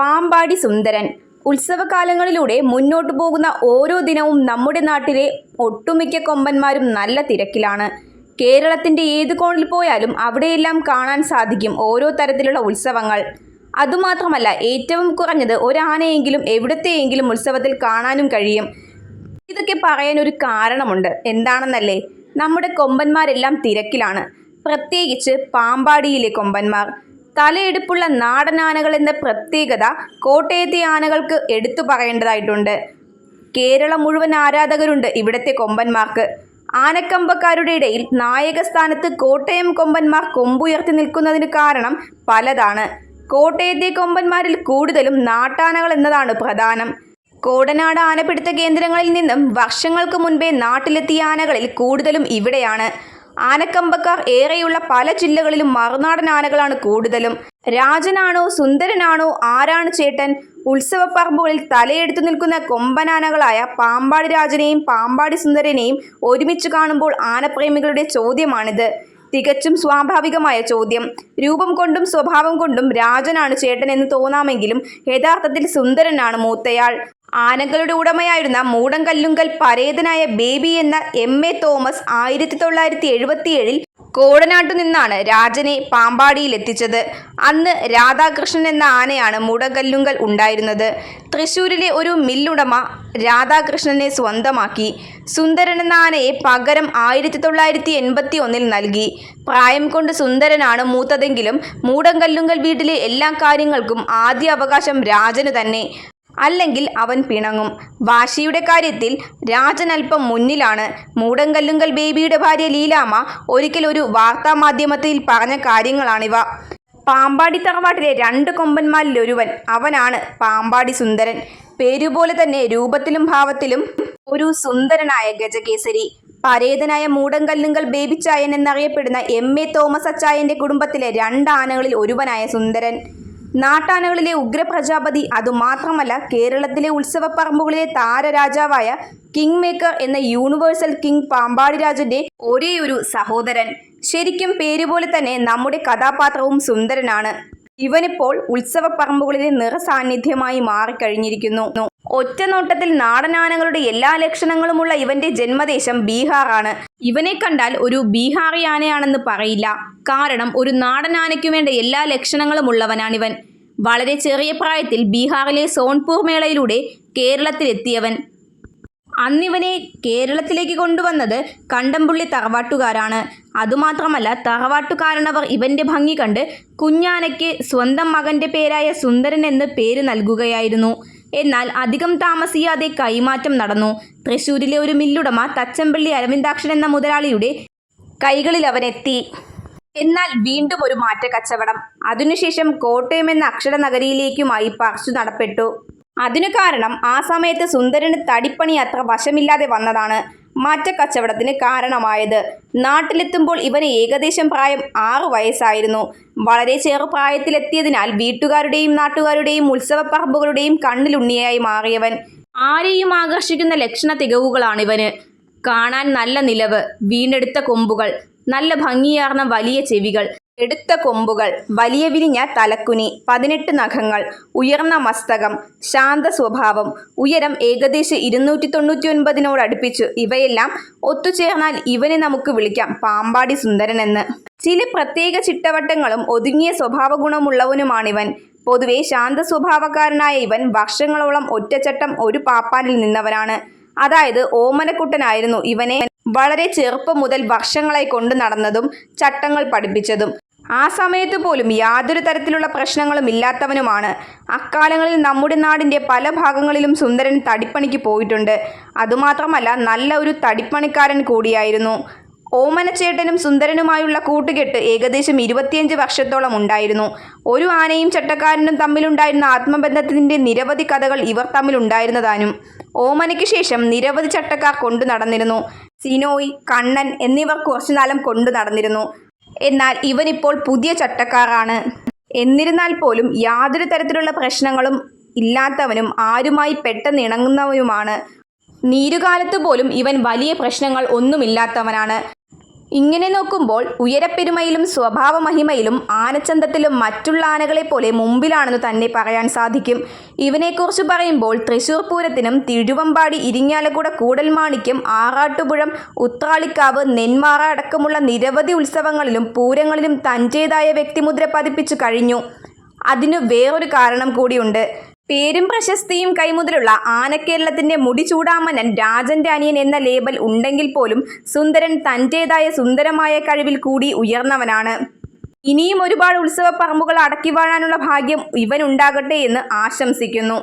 പാമ്പാടി സുന്ദരൻ. ഉത്സവകാലങ്ങളിലൂടെ മുന്നോട്ടു പോകുന്ന ഓരോ ദിനവും നമ്മുടെ നാട്ടിലെ ഒട്ടുമിക്ക കൊമ്പന്മാരും നല്ല തിരക്കിലാണ്. കേരളത്തിന്റെ ഏത് കോണിൽ പോയാലും അവിടെയെല്ലാം കാണാൻ സാധിക്കും ഓരോ തരത്തിലുള്ള ഉത്സവങ്ങൾ. അതുമാത്രമല്ല ഏറ്റവും കുറഞ്ഞത് ഒരാനയെങ്കിലും എവിടത്തെയെങ്കിലും ഉത്സവത്തിൽ കാണാനും കഴിയും. ഇതൊക്കെ പറയാൻ ഒരു കാരണമുണ്ട്. എന്താണെന്നല്ലേ? നമ്മുടെ കൊമ്പന്മാരെല്ലാം തിരക്കിലാണ്. പ്രത്യേകിച്ച് പാമ്പാടിയിലെ കൊമ്പന്മാർ. തലയെടുപ്പുള്ള നാടൻ ആനകൾ എന്ന പ്രത്യേകത കോട്ടയത്തെ ആനകൾക്ക് എടുത്തു പറയേണ്ടതായിട്ടുണ്ട്. കേരളം മുഴുവൻ ആരാധകരുണ്ട് ഇവിടുത്തെ കൊമ്പന്മാർക്ക്. ആനക്കമ്പക്കാരുടെ ഇടയിൽ നായക സ്ഥാനത്ത് കോട്ടയം കൊമ്പന്മാർ കൊമ്പുയർത്തി നിൽക്കുന്നതിന് കാരണം പലതാണ്. കോട്ടയത്തെ കൊമ്പന്മാരിൽ കൂടുതലും നാട്ടാനകൾ എന്നതാണ് പ്രധാനം. കോടനാട് ആനപിടുത്ത കേന്ദ്രങ്ങളിൽ നിന്നും വർഷങ്ങൾക്ക് മുൻപേ നാട്ടിലെത്തിയ ആനകളിൽ കൂടുതലും ഇവിടെയാണ്. ആനക്കമ്പക്കാർ ഏറെയുള്ള പല ജില്ലകളിലും മറുനാടൻ ആനകളാണ് കൂടുതലും. രാജനാണോ സുന്ദരനാണോ ആരാണ് ചേട്ടൻ? ഉത്സവപ്പറമ്പുകളിൽ തലയെടുത്തു നിൽക്കുന്ന കൊമ്പനാനകളായ പാമ്പാടി രാജനെയും പാമ്പാടി സുന്ദരനെയും ഒരുമിച്ച് കാണുമ്പോൾ ആനപ്രേമികളുടെ ചോദ്യമാണിത്. തികച്ചും സ്വാഭാവികമായ ചോദ്യം. രൂപം കൊണ്ടും സ്വഭാവം കൊണ്ടും രാജനാണ് ചേട്ടൻ എന്ന് തോന്നാമെങ്കിലും യഥാർത്ഥത്തിൽ സുന്ദരനാണ് മൂത്തയാൾ. ആനകളുടെ ഉടമയായിരുന്ന മൂടങ്കല്ലുങ്കൽ പരേതനായ ബേബി എന്ന എം എ തോമസ് ആയിരത്തി തൊള്ളായിരത്തി എഴുപത്തിയേഴിൽ കോടനാട്ടു നിന്നാണ് രാജനെ പാമ്പാടിയിലെത്തിച്ചത് അന്ന് രാധാകൃഷ്ണൻ എന്ന ആനയാണ് മൂടങ്കല്ലുങ്കൽ ഉണ്ടായിരുന്നത്. തൃശ്ശൂരിലെ ഒരു മില്ലുടമ രാധാകൃഷ്ണനെ സ്വന്തമാക്കി. സുന്ദരൻ എന്ന ആനയെ പകരം ആയിരത്തി തൊള്ളായിരത്തി എൺപത്തി ഒന്നിൽ നൽകി. പ്രായം കൊണ്ട് സുന്ദരനാണ് മൂത്തതെങ്കിലും മൂടങ്കല്ലുങ്കൽ വീട്ടിലെ എല്ലാ കാര്യങ്ങൾക്കും ആദ്യ അവകാശം രാജന് തന്നെ. അല്ലെങ്കിൽ അവൻ പിണങ്ങും. വാശിയുടെ കാര്യത്തിൽ രാജൻ അല്പം മുന്നിലാണ്. മൂടങ്കല്ലുങ്കൽ ബേബിയുടെ ഭാര്യ ലീലാമ്മ ഒരിക്കൽ ഒരു വാർത്താമാധ്യമത്തിൽ പറഞ്ഞ കാര്യങ്ങളാണിവ. പാമ്പാടി തറവാട്ടിലെ രണ്ട് കൊമ്പന്മാരിൽ ഒരുവൻ. അവനാണ് പാമ്പാടി സുന്ദരൻ. പേരുപോലെ തന്നെ രൂപത്തിലും ഭാവത്തിലും ഒരു സുന്ദരനായ ഗജകേസരി. പരേതനായ മൂടങ്കല്ലുങ്കൽ ബേബിച്ചായൻ എന്നറിയപ്പെടുന്ന എം എ തോമസ് അച്ചായന്റെ കുടുംബത്തിലെ രണ്ട് ആനകളിൽ ഒരുവനായ സുന്ദരൻ. നാട്ടാനകളിലെ ഉഗ്രപ്രജാപതി അതുമാത്രമല്ല കേരളത്തിലെ ഉത്സവപ്പറമ്പുകളിലെ താരരാജാവായ കിങ് മേക്കർ എന്ന യൂണിവേഴ്സൽ കിങ് പാമ്പാടിരാജന്റെ ഒരേയൊരു ഒരേ സഹോദരൻ. ശരിക്കും പേരുപോലെ തന്നെ നമ്മുടെ കഥാപാത്രവും സുന്ദരനാണ്. ഇവനിപ്പോൾ ഉത്സവപ്പറമ്പുകളിലെ നിറസാന്നിധ്യമായി മാറിക്കഴിഞ്ഞിരിക്കുന്നു. ഒറ്റ നോട്ടത്തിൽ നാടനാനകളുടെ എല്ലാ ലക്ഷണങ്ങളുമുള്ള ഇവന്റെ ജന്മദേശം ബീഹാറാണ്. ഇവനെ കണ്ടാൽ ഒരു ബീഹാറി ആനയാണെന്ന് പറയില്ല. കാരണം ഒരു നാടനാനയ്ക്കു വേണ്ട എല്ലാ ലക്ഷണങ്ങളും ഉള്ളവനാണിവൻ വളരെ ചെറിയ പ്രായത്തിൽ ബീഹാറിലെ സോൺപൂർ മേളയിലൂടെ കേരളത്തിലെത്തിയവൻ. അന്നിവനെ കേരളത്തിലേക്ക് കൊണ്ടുവന്നത് കണ്ടംപുള്ളി തറവാട്ടുകാരാണ്. അതുമാത്രമല്ല തറവാട്ടുകാരനവർ ഇവന്റെ ഭംഗി കണ്ട് കുഞ്ഞാനയ്ക്ക് സ്വന്തം മകന്റെ പേരായ സുന്ദരൻ എന്ന് പേര് നൽകുകയായിരുന്നു. എന്നാൽ അധികം താമസിയാതെ കൈമാറ്റം നടന്നു. തൃശൂരിലെ ഒരു മില്ലുടമ തച്ചമ്പള്ളി അരവിന്ദാക്ഷൻ എന്ന മുതലാളിയുടെ കൈകളിൽ അവനെത്തി. എന്നാൽ വീണ്ടും ഒരു മാറ്റ കച്ചവടം അതിനുശേഷം കോട്ടയം എന്ന അക്ഷര നഗരിയിലേക്കുമായി പറച്ചു നടപ്പെട്ടു. അതിനു കാരണം ആ സമയത്ത് സുന്ദരന് തടിപ്പണി അത്ര വശമില്ലാതെ വന്നതാണ്. മാറ്റക്കച്ചവടത്തിന് കാരണമായത്. നാട്ടിലെത്തുമ്പോൾ ഇവന് ഏകദേശം പ്രായം ആറു വയസ്സായിരുന്നു. വളരെ ചെറുപ്രായത്തിലെത്തിയതിനാൽ വീട്ടുകാരുടെയും നാട്ടുകാരുടെയും ഉത്സവപ്പറമ്പുകളുടെയും കണ്ണിലുണ്ണിയായി മാറിയവൻ. ആരെയും ആകർഷിക്കുന്ന ലക്ഷണ തികവുകളാണ് തികവുകളാണിവന് കാണാൻ നല്ല നിലവ് വീണ്ടെടുത്ത കൊമ്പുകൾ നല്ല ഭംഗിയാർന്ന വലിയ ചെവികൾ എടുത്ത കൊമ്പുകൾ വലിയ വിരിഞ്ഞ തലക്കുനി പതിനെട്ട് നഖങ്ങൾ ഉയർന്ന മസ്തകം ശാന്ത സ്വഭാവം ഉയരം ഏകദേശം ഇരുന്നൂറ്റി തൊണ്ണൂറ്റി ഒൻപതിനോടടുപ്പിച്ചു ഇവയെല്ലാം ഒത്തുചേർന്നാൽ ഇവനെ നമുക്ക് വിളിക്കാം പാമ്പാടി സുന്ദരൻ എന്ന് ചില പ്രത്യേക ചിട്ടവട്ടങ്ങളും ഒതുങ്ങിയ സ്വഭാവ ഗുണമുള്ളവനുമാണിവൻ പൊതുവെ ശാന്ത സ്വഭാവക്കാരനായ ഇവൻ വർഷങ്ങളോളം ഒറ്റച്ചട്ടം ഒരു പാപ്പാനിൽ നിന്നവനാണ്. അതായത് ഓമനക്കുട്ടനായിരുന്നു ഇവനെ. വളരെ ചെറുപ്പം മുതൽ വർഷങ്ങളായി കൊണ്ടു നടന്നതും ചട്ടങ്ങൾ പഠിപ്പിച്ചതും. ആ സമയത്ത് പോലും യാതൊരു തരത്തിലുള്ള പ്രശ്നങ്ങളും ഇല്ലാത്തവനുമാണ്. അക്കാലങ്ങളിൽ നമ്മുടെ നാടിന്റെ പല ഭാഗങ്ങളിലും സുന്ദരൻ തടിപ്പണിക്ക് പോയിട്ടുണ്ട്. അതുമാത്രമല്ല നല്ല ഒരു തടിപ്പണിക്കാരൻ കൂടിയായിരുന്നു. ഓമനച്ചേട്ടനും സുന്ദരനുമായുള്ള കൂട്ടുകെട്ട് ഏകദേശം ഇരുപത്തിയഞ്ച് വർഷത്തോളം ഉണ്ടായിരുന്നു. ഒരു ആനയും ചട്ടക്കാരനും തമ്മിലുണ്ടായിരുന്ന ആത്മബന്ധത്തിന്റെ നിരവധി കഥകൾ ഇവർ തമ്മിലുണ്ടായിരുന്നതാനും ഓമനയ്ക്ക് ശേഷം നിരവധി ചട്ടക്കാർ കൊണ്ടു നടന്നിരുന്നു. സിനോയ് കണ്ണൻ എന്നിവർ കുറച്ചുനാലം കൊണ്ടു നടന്നിരുന്നു. എന്നാൽ ഇവനിപ്പോൾ പുതിയ ചട്ടക്കാരാണ്. എന്നിരുന്നാൽ പോലും യാതൊരു തരത്തിലുള്ള പ്രശ്നങ്ങളും ഇല്ലാത്തവനും ആരുമായി പെട്ടെന്ന് ഇണങ്ങുന്നവനുമാണ് നീരുകാലത്ത് പോലും ഇവൻ വലിയ പ്രശ്നങ്ങൾ ഒന്നുമില്ലാത്തവനാണ്. ഇങ്ങനെ നോക്കുമ്പോൾ ഉയരപ്പെരുമയിലും സ്വഭാവമഹിമയിലും ആനച്ചന്തത്തിലും മറ്റുള്ള പോലെ മുമ്പിലാണെന്ന് തന്നെ പറയാൻ സാധിക്കും. ഇവനെക്കുറിച്ച് പറയുമ്പോൾ തൃശൂർ പൂരത്തിനും തിരുവമ്പാടി ഇരിങ്ങാലക്കുട കൂടൽമാണിക്യം ആറാട്ടുപുഴം ഉത്രാളിക്കാവ് നെന്മാറ അടക്കമുള്ള നിരവധി ഉത്സവങ്ങളിലും പൂരങ്ങളിലും തന്റേതായ വ്യക്തിമുദ്ര പതിപ്പിച്ചു കഴിഞ്ഞു. അതിനു വേറൊരു കാരണം കൂടിയുണ്ട്. പേരും പ്രശസ്തിയും കൈമുതലുള്ള ആനക്കേരളത്തിന്റെ മുടിചൂടാമനൻ രാജന്റെ അനിയൻ എന്ന ലേബൽ ഉണ്ടെങ്കിൽ പോലും സുന്ദരൻ തന്റേതായ സുന്ദരമായ കഴിവിൽ കൂടി ഉയർന്നവനാണ്. ഇനിയും ഒരുപാട് ഉത്സവ പറമ്പുകൾ അടക്കി വാഴാനുള്ള ഭാഗ്യം ഇവൻ ഉണ്ടാകട്ടെ എന്ന് ആശംസിക്കുന്നു.